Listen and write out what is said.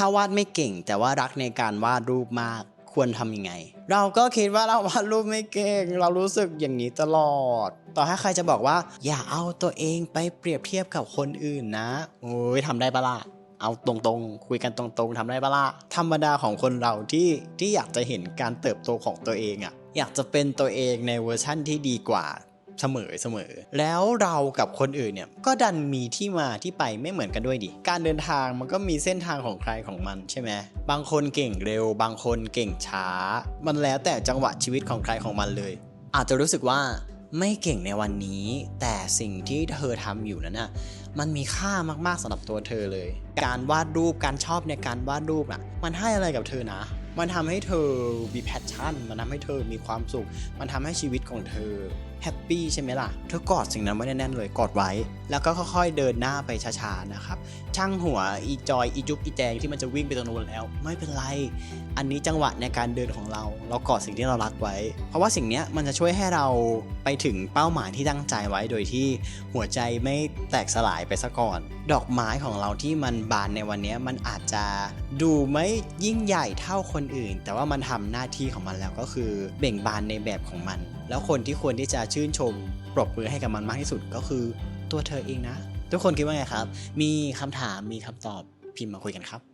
ถ้าวาดไม่เก่ง แต่ว่ารักในการวาดรูปมากควรทำยังไง เราก็คิดว่าเราวาดรูปไม่เก่ง เรารู้สึกอย่างนี้ตลอด ต่อให้ใครจะบอกว่า อย่าเอาตัวเองไปเปรียบเทียบกับคนอื่นนะโอ้ยทำได้ปะล่ะเอาตรงๆ คุยกันตรงๆทำได้ปะล่ะธรรมดาของคนเราที่ที่อยากจะเห็นการเติบโตของตัวเองอะ อยากจะเป็นตัวเองในเวอร์ชั่นที่ดีกว่า เสมอเสมอ แล้วเรากับคนอื่นเนี่ยก็ดันมีที่มาที่ไปไม่เหมือนกันด้วยดิ การเดินทางมันก็มีเส้นทางของใครของมันใช่ไหมบางคนเก่งเร็ว บางคนเก่งช้า มันแล้วแต่จังหวะชีวิตของใครของมันเลย อาจจะรู้สึกว่าไม่เก่งในวันนี้ แต่สิ่งที่เธอทำอยู่นั้นน่ะมันมีค่ามากๆสำหรับตัวเธอเลย การวาดรูปการชอบในการวาดรูปน่ะมันให้อะไรกับเธอนะ มันทำให้เธอมีแพชชั่น มันทำให้เธอมีความสุข มันทำให้ชีวิตของเธอ แฮปปี้ใช่ไหมล่ะ เธอกอดสิ่งนั้นไว้แน่นๆเลยกอดไว้ แล้วก็ค่อยๆเดินหน้าไปช้าๆนะครับ ช่างหัวอีจอยอีจุ๊บอีแจงที่มันจะวิ่งไปตรงนู้นแล้ว ไม่เป็นไร อันนี้จังหวะในการเดินของเรา เรากอดสิ่งที่เรารักไว้ เพราะว่าสิ่งนี้มันจะช่วยให้เราไปถึงเป้าหมายที่ตั้งใจไว้ โดยที่หัวใจไม่แตกสลายไปซะก่อน ดอกไม้ของเราที่มันบานในวันนี้มันอาจจะดูไม่ยิ่งใหญ่เท่าคนอื่น แต่ว่ามันทำหน้าที่ของมันแล้วก็คือเบ่งบานในแบบของมัน แล้วคนที่ควรที่จะชื่นชม ปรบมือให้กับมันมากที่สุดก็คือตัวเธอเองนะ ทุกคนคิดว่าไงครับ มีคำถามมีคำตอบพิมพ์มาคุยกันครับ